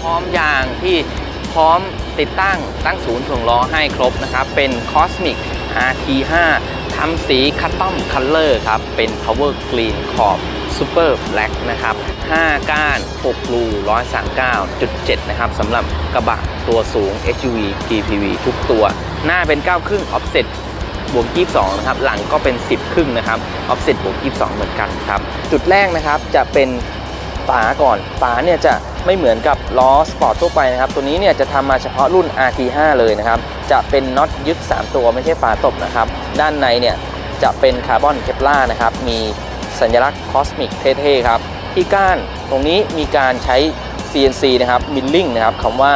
พร้อมยางที่พร้อมติดตั้งตั้งศูนย์ถ่วงล้อให้ครบนะครับ เป็น Cosmic RT5 ทำสีคัตตอมคัลเลอร์ครับ เป็น Power Green ขอบ Super Black นะครับ 5 ก้าน 6 รู139.7 นะครับสำหรับกระบะตัวสูง SUV PPV ทุกตัว หน้าเป็น 9 ครึ่ง Offset บวก 22 นะครับ หลังก็เป็น 10 ครึ่งนะครับ Offset บวก 22 เหมือนกันครับ จุดแรกนะครับจะเป็น ฝาก่อน ฝาเนี่ยจะไม่เหมือนกับล้อสปอร์ตทั่วไปนะครับ ตัวนี้เนี่ยจะทำมาเฉพาะรุ่น RT5 เลยนะครับ จะเป็นน็อตยึด 3 ตัวไม่ใช่ฝาตบนะครับ ด้านในเนี่ยจะเป็นคาร์บอนเคปลาร์นะครับ มีสัญลักษณ์คอสมิกเท่ๆครับ ที่ก้านตรงนี้มีการใช้ CNC นะครับ มิลลิ่งนะครับคำว่า